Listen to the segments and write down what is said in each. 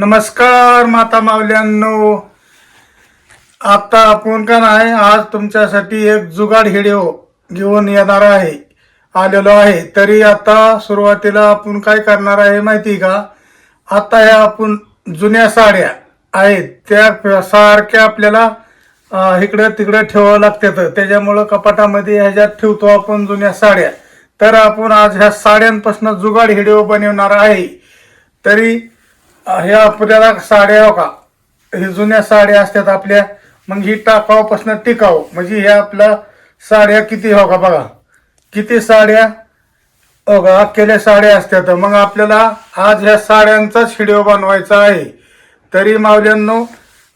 नमस्कार माता मावल्यांनो. आता आपण का नाही आज तुमच्यासाठी एक जुगाड हिडिओ घेऊन येणार आहे आलेलो आहे. तरी आता सुरुवातीला आपण काय करणार आहे माहिती का? आता ह्या आपण जुन्या साड्या आहेत त्या सारख्या आपल्याला इकडं तिकडं ठेवावं लागतात. त्याच्यामुळं कपाटामध्ये ह्याच्यात ठेवतो आपण जुन्या साड्या. तर आपण आज ह्या साड्यांपासून जुगाड हिडिओ बनवणार आहे. तरी हे आपल्याला साड्या हो का हे जुन्या साड्या असतात आपल्या. मग ही टाकावपासून टिकाव. म्हणजे हे आपल्या साड्या किती हो का बघा. किती साड्या? हो का अख्खेल्या साड्या असतात. मग आपल्याला आज ह्या साड्यांचाच व्हिडिओ बनवायचा आहे. तरी मावल्यांनो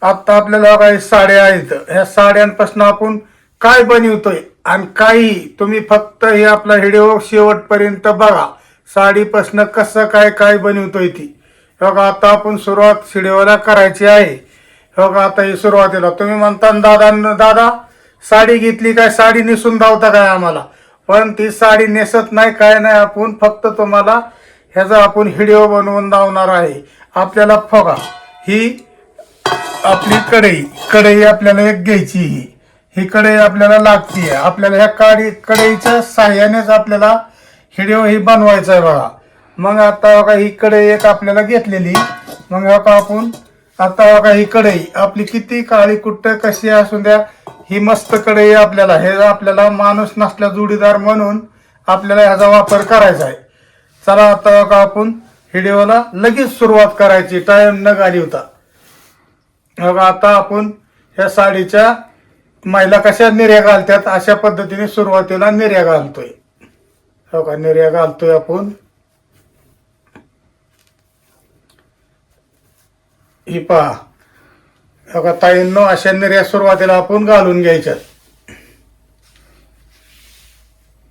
आता आपल्याला काही साड्या आहेत. ह्या साड्यांपासून आपण काय बनवतोय आणि काही तुम्ही फक्त हे आपला व्हिडिओ शेवटपर्यंत बघा. साडीपासनं कसं काय काय बनवतोय ती. बघा आता आपण सुरुवात शिडीवाला करायची आहे. बघा आता ही सुरुवातीला. तुम्ही म्हणता दादा दादा साडी घेतली काय? साडी नेसून धावता काय आम्हाला? पण ती साडी नेसत नाही काय नाही. आपण फक्त तुम्हाला ह्याचा आपण व्हिडिओ बनवून धावणार आहे. आपल्याला बघा ही आपली कढई. कढई आपल्याला एक घ्यायची ही. ही कढई आपल्याला लागती आपल्याला ह्या काडी कढईच्या साह्यानेच आपल्याला व्हिडिओ ही बनवायचा आहे बघा. मग आता बघा ही कढई एक आपल्याला घेतलेली. मग बघा आपण आता बघा ही कढई आपली किती काळी कुट्ट कशी असू द्या ही मस्त कढई आपल्याला हे आपल्याला माणूस नसल्या जोडीदार म्हणून आपल्याला ह्याचा वापर करायचा आहे. चला आता बघा आपण व्हिडिओला लगेच सुरुवात करायची. टाइम न घालवता. बघा आता आपण ह्या साडीच्या महिला कशा निर्या घालतात अशा पद्धतीने सुरुवातीला निर्या घालतोय. हो का निर्या घालतोय आपण. ही पहा. हो ताईंनो अशा निर्या सुरुवातीला आपण घालून घ्यायच्यात.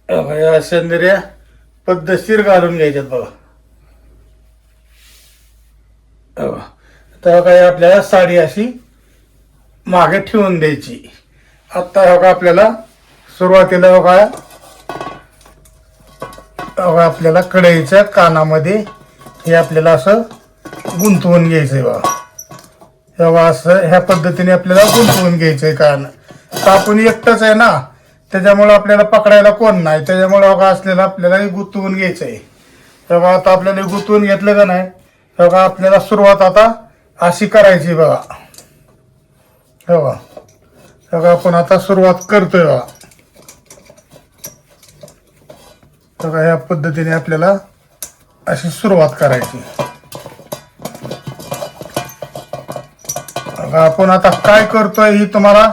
अशा निर्या पद्धतशीर घालून घ्यायच्यात बघा. हो तर काय आपल्याला साडी अशी मागे ठेवून द्यायची. आता हो का आपल्याला सुरुवातीला हो का आपल्याला कढईच्या कानामध्ये हे आपल्याला असं गुंतवून घ्यायचंय बघा. तेव्हा असं ह्या पद्धतीने आपल्याला गुंतवून घ्यायचं आहे कारण. तर आपण एकटंच आहे ना त्याच्यामुळं आपल्याला पकडायला कोण नाही. त्याच्यामुळं बघा असलेलं आपल्याला गुंतवून घ्यायचं आहे तेव्हा आता आपल्याला गुंतवून घेतलं का नाही? तेव्हा आपल्याला सुरुवात आता अशी करायची बघा. तेव्हा तेव्हा आपण आता सुरुवात करतोय बघा. बघा ह्या पद्धतीने आपल्याला अशी सुरुवात करायची. बघा आपण आता काय करतोय ही तुम्हाला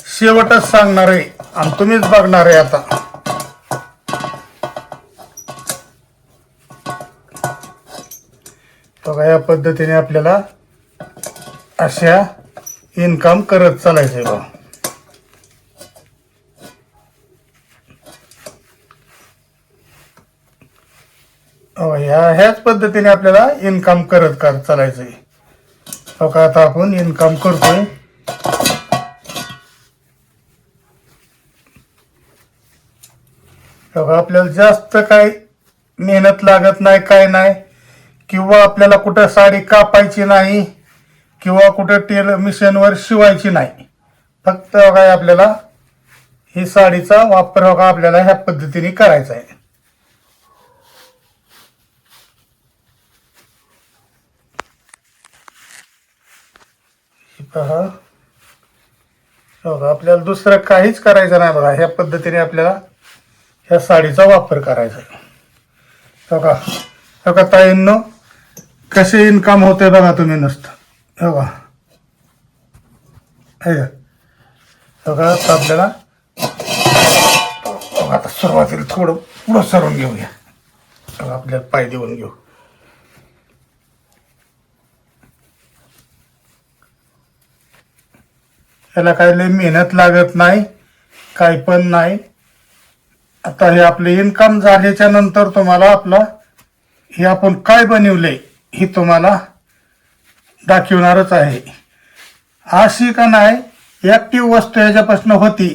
शेवटच सांगणार आहे. आणि तुम्हीच बघणार आहे आता. बघा या पद्धतीने आपल्याला अशा इन्कम करत चालायचे बघा ह्या ह्याच पद्धतीने आपल्याला इन्कम करत करत चालायचंय. हो का आता आपण इन्कम करतोय. हो आपल्याला जास्त काय मेहनत लागत नाही काय नाही. किंवा आपल्याला कुठं साडी कापायची नाही किंवा कुठं टेल मिशनवर शिवायची नाही. फक्त काय आपल्याला ही साडीचा वापर बघा आपल्याला ह्या पद्धतीने करायचा आहे हे पहा हे बघा हो आपल्याला दुसरं काहीच करायचं नाही बघा. ह्या पद्धतीने आपल्याला ह्या साडीचा वापर करायचा आहे. हो बघा बघा हो ताईंनो? कसे इन्कम होते बघा तुम्ही नुसतं. हो बघा आता आपल्याला बघा आता सुरुवातीला थोडं पुढं सरून घेऊया. बघा आपल्याला पाय देऊन घेऊ. त्याला काही लई मेहनत लागत नाही काही पण नाही. आता हे आपले इन्कम झाल्याच्यानंतर तुम्हाला आपला हे आपण काय बनवले हे तुम्हाला दाखवणारच आहे. अशी का नाही ॲक्टिव्ह वस्तू ह्याच्यापासून होती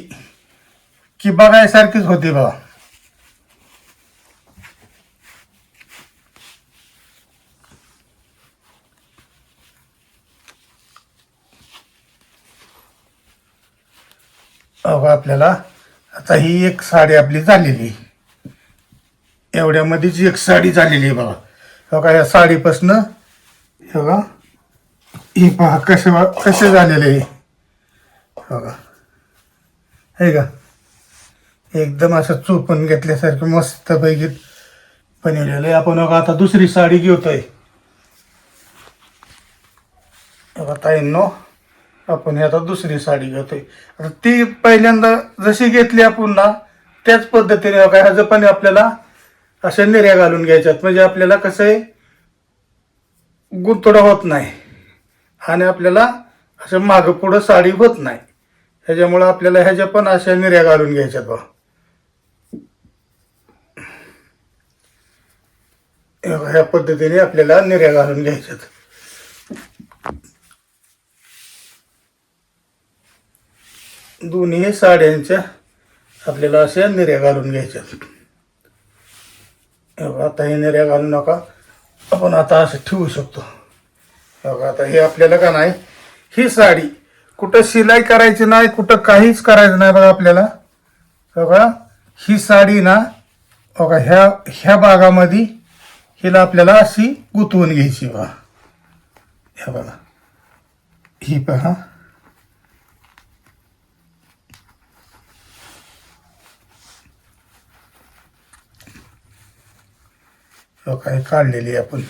की बघायसारखीच होती बाबा आपल्याला आता ही एक साडी आपली झालेली. एवढ्यामध्येच एक साडी झालेली आहे बघा. बघा या साडीपासनं बघा ही पहा कसे कसे झालेले आहे बघा. आहे का? एकदम असं चोपून घेतल्यासारखं मस्त पैकी बनवलेलं आहे. आपण बघा आता दुसरी साडी घेतोय. बघा ताईंनो. आपण आता दुसरी साडी घेतोय. आता ती पहिल्यांदा जशी घेतली आपण ना त्याच पद्धतीने काय ह्याचं पण आपल्याला अशा निर्या घालून घ्यायच्यात. म्हणजे आपल्याला कसं आहे गुंतडा होत नाही. आणि आपल्याला असं मागं पुढं साडी होत नाही. ह्याच्यामुळं आपल्याला ह्याच्या पण अशा निर्या घालून घ्यायच्यात बा ह्या पद्धतीने आपल्याला निर्या घालून घ्यायच्यात. दोन्ही साड्यांच्या आपल्याला अशा निर्या घालून घ्यायच्या आता हे निर्या घालू नका. आपण आता असं ठेवू शकतो. बघा, आता हे आपल्याला का नाही ही साडी कुठं शिलाई करायची नाही कुठं काहीच करायचं नाही बघा आपल्याला. बघा ही साडी ना बघा ह्या ह्या भागामध्ये हिला आपल्याला अशी गुंतवून घ्यायची बघा. हे बघा. ही पहा. काय काढलेली आहे आपण.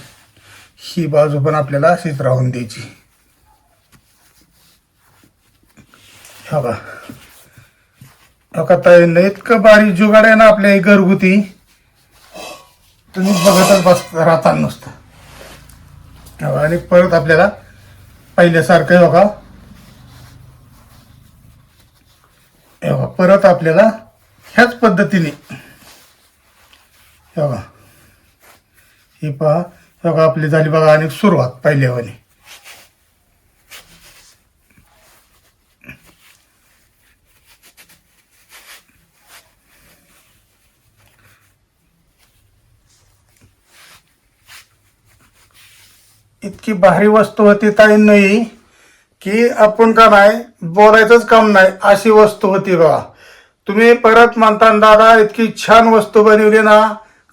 ही बाजू पण आपल्याला अशीच राहून द्यायची. हो का हो का ताई इतकं बारीक जुगाड आहे ना आपल्या घरगुती. तुम्ही बघतच बस राहता नुसतं. हो, आणि परत आपल्याला पहिल्यासारखं हे बघा, परत आपल्याला ह्याच पद्धतीने. बघा. ही पहा हे बघा आपली झाली बघा आणि सुरुवात पहिल्यावानी इतकी भारी वस्तू होती ताई नाही की आपण का नाही बोलायचंच काम नाही अशी वस्तू होती बघा. तुम्ही परत म्हणता दादा इतकी छान वस्तू बनवली ना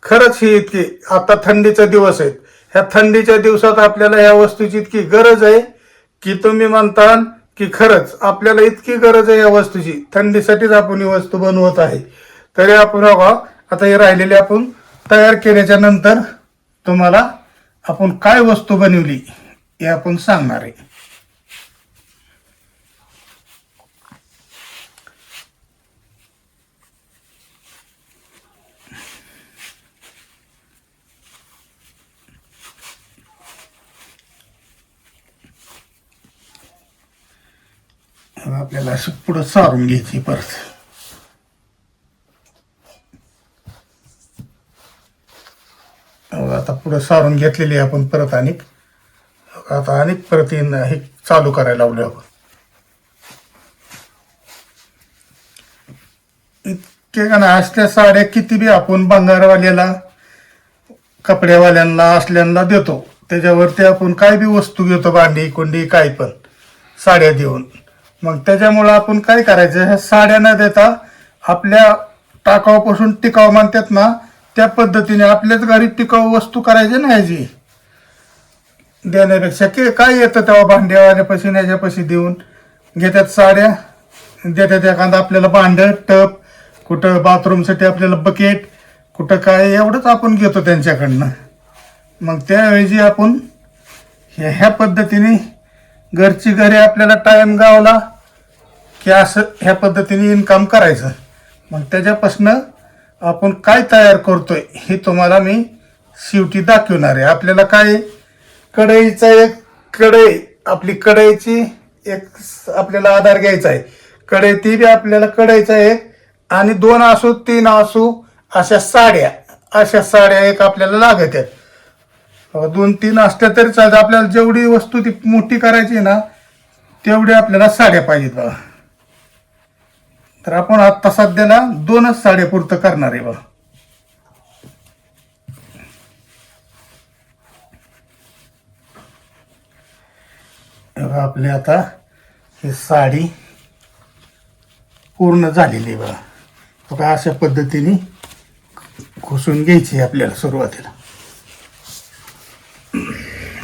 खरंच ही इतकी आता थंडीचा दिवस आहेत. ह्या थंडीच्या दिवसात आपल्याला या वस्तूची इतकी गरज आहे की तुम्ही म्हणता की खरंच आपल्याला इतकी गरज आहे या वस्तूची. थंडीसाठीच आपण ही वस्तू बनवत आहे. तरी आपण बघा आता हे राहिलेले आपण तयार केल्याच्यानंतर तुम्हाला आपण काय वस्तू बनवली हे आपण सांगणार आहे. आपल्याला असं पुढं सारून घ्यायची परत. आता पुढं सारून घेतलेली आहे आपण परत आणि. आता अनेक परत हे चालू करायला लावले आपण. इतके का ना असल्या साड्या किती बी आपण बंगारवाल्याला कपड्यावाल्यांना असल्यांना देतो. त्याच्यावरती आपण काय बी वस्तू घेतो भांडी कुंडी काय पण साड्या देऊन. मग त्याच्यामुळं आपण काय करायचं? ह्या साड्या न देता आपल्या टाकावापासून टिकाऊ मानतात ना त्या पद्धतीने आपल्याच घरी टिकाऊ वस्तू करायची ना ह्याची. देण्यापेक्षा की काय येतं तेव्हा भांड्यावाल्यापाशी ह्याच्यापाशी देऊन घेतात साड्या. देतात एखादा आपल्याला भांड टप कुठं बाथरूमसाठी आपल्याला बकेट कुठं काय एवढंच आपण घेतो त्यांच्याकडनं. मग त्याऐवजी आपण ह्या ह्या पद्धतीने घरची घरी आपल्याला टाईम गावला की असं ह्या पद्धतीने इन्कम करायचं. मग त्याच्यापासनं आपण काय तयार करतोय हे तुम्हाला मी शेवटी दाखवणार आहे. आपल्याला काय कढईचा एक कढई आपली कढईची एक आपल्याला आधार घ्यायचा आहे. कढई ती बी आपल्याला कढईचा एक आणि दोन असू तीन असू अशा साड्या अशा साड्या एक आपल्याला लागत आहेत. दोन तीन असल्या तरी चालतं. आपल्याला जेवढी वस्तू ती मोठी करायची ना तेवढी आपल्याला साड्या पाहिजेत बघा. तर आपण आत्ता सध्याला दोनच साड्या पुरतं करणार आहे बघा. आपली आता ही साडी पूर्ण झालेली आहे बघा. बघा अशा पद्धतीने घुसून घ्यायची आपल्याला सुरुवातीला.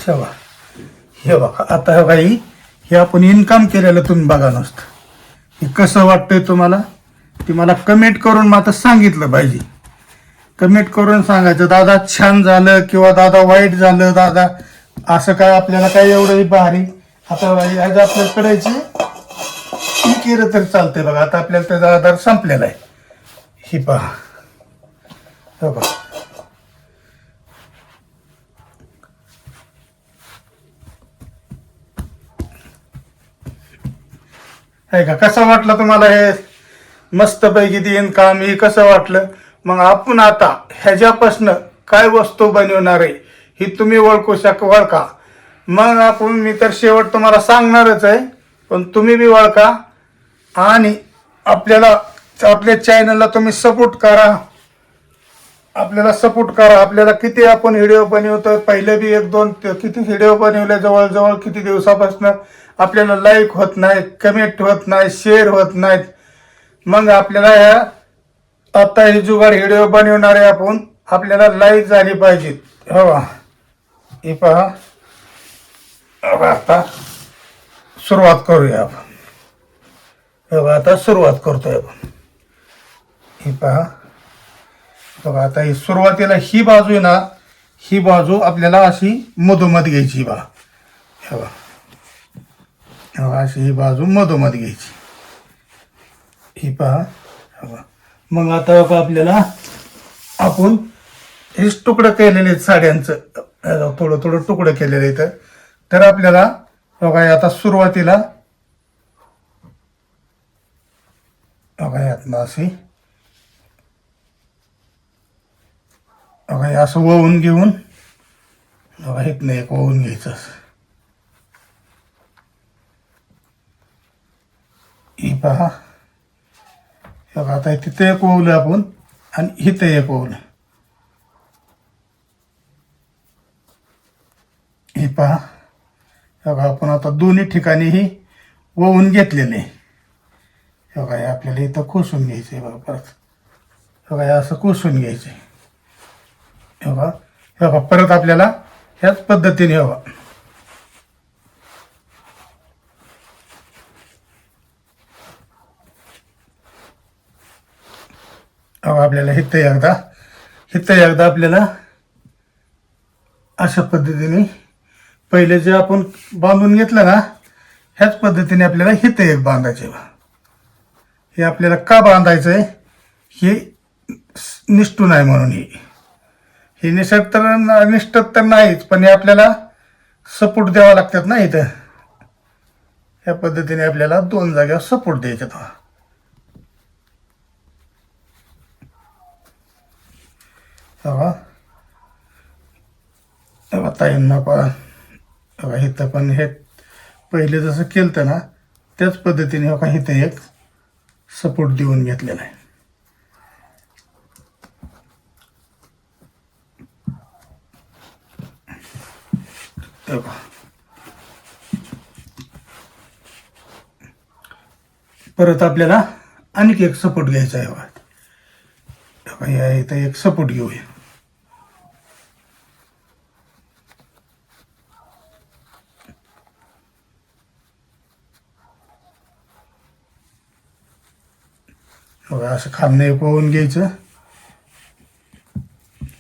ठेवा हे बघा आता काही हे आपण इन्कम केलेलं तुम्ही बघा नसतं. हे कसं वाटतंय तुम्हाला? ते मला कमेंट करून मात्र सांगितलं पाहिजे. कमेंट करून सांगायचं दादा छान झालं किंवा दादा वाईट झालं दादा असं काय आपल्याला काय एवढं भारी? आता बाई, आज आपल्याला करायची ती केलं तर चालतंय बघा. आता आपल्याला त्याचा आधार संपलेला आहे. ही पहा. हो बघा. आहे का कसं वाटलं तुम्हाला हे मस्तपैकी देईन काम हे कसं वाटलं? मग आपण आता ह्याच्यापासनं काय वस्तू बनवणार आहे ही तुम्ही ओळखू शक ओळखा. मग आपण मी तर शेवट तुम्हाला सांगणारच आहे पण तुम्ही बी ओळखा. आणि आपल्याला आपल्या चॅनलला तुम्ही सपोर्ट करा. आपल्याला सपोर्ट करा. आपल्याला किती आपण व्हिडिओ बनवतो पहिले बी एक दोन ते- किती व्हिडिओ बनवले जवळजवळ किती दिवसापासून आपल्याला लाईक होत नाही कमेंट होत नाही शेअर होत नाहीत मग आपल्याला ह्या आता हे जुगाड व्हिडिओ बनवणारे आपण आपल्याला लाईक झाली पाहिजेत हो हे पहा. आता सुरुवात करूया आपण. आता सुरुवात करतोय आपण. ही पहा. बघा आता ही सुरुवातीला ही बाजू आहे ना ही बाजू आपल्याला अशी मधोमध घ्यायची बा. हे बा अशी ही बाजू मधोमध घ्यायची. ही पहा मग आता बघा आपल्याला आपण हेच तुकडं केलेले आहेत साड्यांचं. थोडं थोडं तुकडं केलेलं इथं. तर आपल्याला बघा आता सुरुवातीला बघा यातनं अशी बघा असं वळून घेऊन बघा इथनं एक वळून घ्यायचं असं. ही पहा. बघा आता तिथे एक वळवलं आपण आणि इथे एक वळवलं. ही पहा. बघा आपण आता दोन्ही ठिकाणी ही वळून घेतलेले. बघा हे आपल्याला इथं कोसून घ्यायचं आहे बघा परत. बघा असं कोसून घ्यायचं आहे हे बघा हे बघा परत आपल्याला ह्याच पद्धतीने हे बघा आपल्याला हित एकदा. हित एकदा आपल्याला अशा पद्धतीने पहिले जे आपण बांधून घेतलं ना ह्याच पद्धतीने आपल्याला हित एक बांधायचे हे आपल्याला का बांधायचं आहे हे निष्ठून आहे म्हणून हे. हे निसर्ग तर अनिष्ट तर नाहीच पण हे आपल्याला सपोर्ट द्यावा लागतात ना इथं. या पद्धतीने आपल्याला दोन जागेवर सपोर्ट द्यायचे तो. तेव्हा ताईंना पण इथं पण हे पहिले जसं केलं ना त्याच पद्धतीने का इथं एक सपोर्ट देऊन घेतलेला आहे तेव्हा परत आपल्याला आणखी एक सपोर्ट घ्यायचा आहे बघा. इथं एक सपोर्ट घेऊया. बघा असं खालनं एक वाहून घ्यायचं.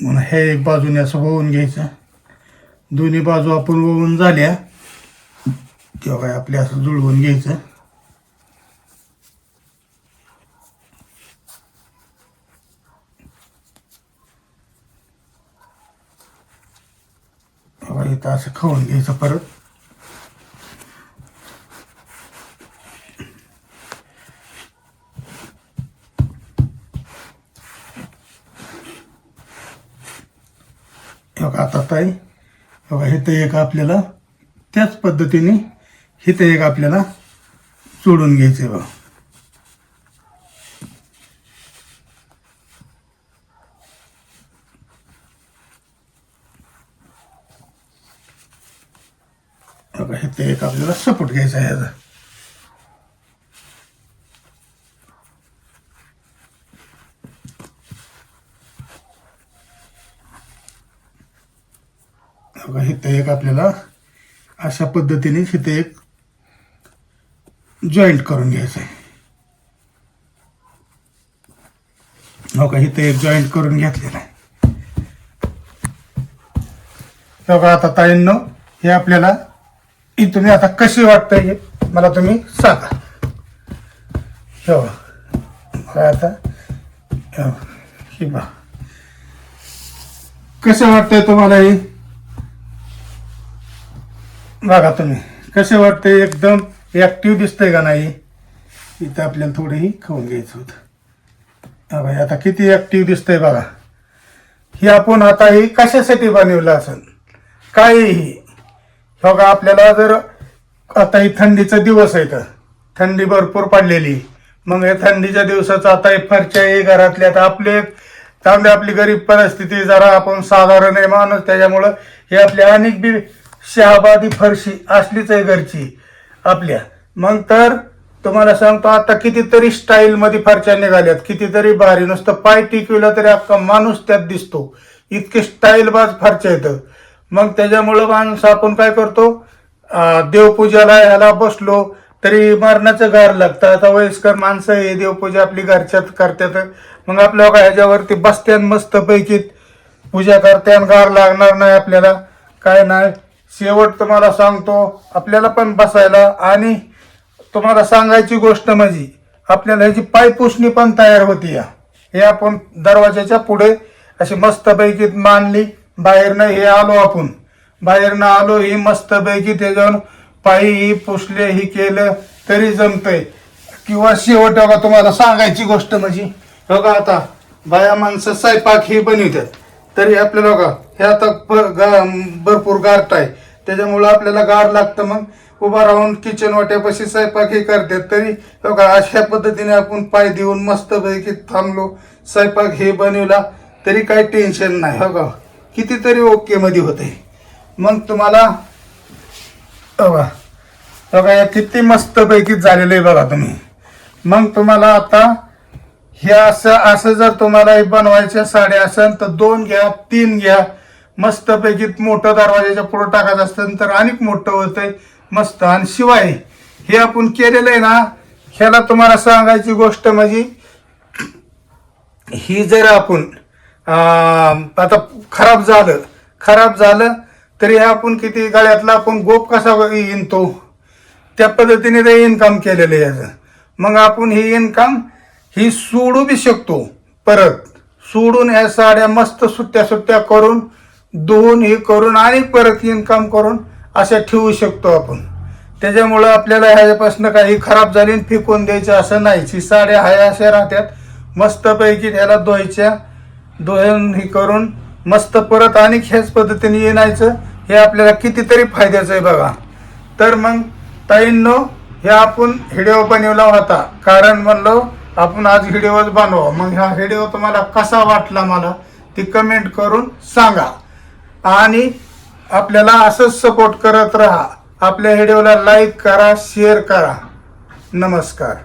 म्हणून हे एक बाजूने असं वाहून घ्यायचं. दोन्ही बाजू आपण वळून झाल्या किंवा काय आपल्या असं जुळवून घ्यायचं बघा इथं असं खाऊन घ्यायचं परत. आता ताई बघा इथं एक आपल्याला त्याच पद्धतीने इथं एक आपल्याला जोडून घ्यायचे बघा. बघा हे ते एक आपल्याला सपोर्ट घ्यायचा आहे याचा बघा इथे एक आपल्याला अशा पद्धतीने इथे एक जॉईंट करून घ्यायचं आहे हो का इथे एक जॉईंट करून घेतलेला आहे बघा आता ताईंनो हे आपल्याला ही तुम्ही आता कशी वाटतं हे मला तुम्ही सांगा. हो मला आता. बा कसं वाटतंय तुम्हाला हे? बघा तुम्ही. कसे वाटते एकदम ऍक्टिव्ह दिसतंय का नाही? इथं आपल्याला थोडंही खाऊन घ्यायचं होतं. हा भाई आता किती ऍक्टिव्ह दिसतंय बघा. ही आपण आता ही कशासाठी बनवलं असेल? हो बघा आपल्याला जर आता ही थंडीचा दिवस आहे तर. थंडी भरपूर पडलेली. मग या थंडीच्या दिवसाचं आता हे फरच्या आहे घरातल्या आता आपले चांगली आपली गरीब परिस्थिती जरा आपण साधारण आहे माणूस त्याच्यामुळं हे आपल्या अनेक बी शहाबादी फरशी असलीच आहे घरची आपल्या. मग तर तुम्हाला सांगतो आता कितीतरी स्टाईलमध्ये फरच्या निघाल्यात. कितीतरी भारी. नुसतं पाय टिकविला तरी आपला माणूस त्यात दिसतो. इतके स्टाईल बाज फरच्या येतं मग त्याच्यामुळं माणूस आपण काय करतो? देवपूजाला ह्याला बसलो तरी मरणाचं गार लागतं. आता वयस्कर माणसं हे देवपूजा आपली घरच्यात करतात. मग आपल्या काय ह्याच्यावरती बसत्यान मस्त पैकी पूजा करत्यान गार लागणार नाही आपल्याला. काय नाही. शेवट तुम्हाला सांगतो आपल्याला पण बसायला आणि तुम्हाला सांगायची गोष्ट म्हणजे आपल्याला ह्याची पायपुसणी पण तयार होती या. हे आपण दरवाजाच्या पुढे अशी मस्त पैकी मांडली. बाहेरनं हे आलो आपण. बाहेरनं आलो ही मस्त पैकी त्याच्यावर पायी ही पुसले ही केलं तरी जमतंय. किंवा शेवट बघा तुम्हाला सांगायची गोष्ट म्हणजे हो बघा आता बाया माणसं स्वयंपाक ही बनवतात. तरी आपल्याला बघा हे आता गा- भरपूर गारट आहे. त्याच्यामुळं आपल्याला गार लागतं मग. उभा राहून किचन वाट्यापाशी स्वयंपाक हे करतात. तरी हो बघा अशा पद्धतीने आपण पाय देऊन मस्त पैकी थांबलो. स्वयंपाक हे बनवला तरी काही टेन्शन नाही हो कितीतरी ओके मध्ये होते. मग तुम्हाला बघा. बघा या किती मस्तपैकी झालेलं आहे बघा तुम्ही. मग तुम्हाला आता हे असं असं जर तुम्हाला हे बनवायच्या साड्या असेल तर दोन घ्या तीन घ्या. मस्तपैकी मोठं दरवाजाच्या पुढं टाकायचं असतं तर अनेक मोठं होतंय मस्त. आणि शिवाय हे आपण केलेलं आहे ना ह्याला तुम्हाला सांगायची गोष्ट म्हणजे ही जर आपण आता खराब झालं. खराब झालं तरी आपण किती गाळ्यातला आपण गोप कसा येईन तो त्या पद्धतीने ते इन्कम केलेलं आहे याचं. मग आपण ही इन्कम ही सोडू बी शकतो. परत सोडून ह्या साड्या मस्त सुट्ट्या सुट्ट्या करून धुवून हे करून आणि परत इन्कम करून अशा ठेवू शकतो आपण. त्याच्यामुळं आपल्याला ह्याच्यापासून काही खराब झाली आणि फेकून द्यायचं असं नाही. ही साड्या हाय अशा राहत्यात मस्तपैकी त्याला धुवायच्या दोन हे करून मस्त परत आणि ह्याच पद्धतीने येणायचं हे आपल्याला कितीतरी फायद्याचं आहे बघा. तर मग ताईंनो हे आपण व्हिडिओ बनवला होता. कारण म्हणलो आपण आज व्हिडिओच बनवा मग हा व्हिडिओ तुम्हाला कसा वाटला मला ती कमेंट करून सांगा. आणि आपल्याला असंच सपोर्ट करत राहा. आपल्या व्हिडिओला लाईक करा शेअर करा. नमस्कार.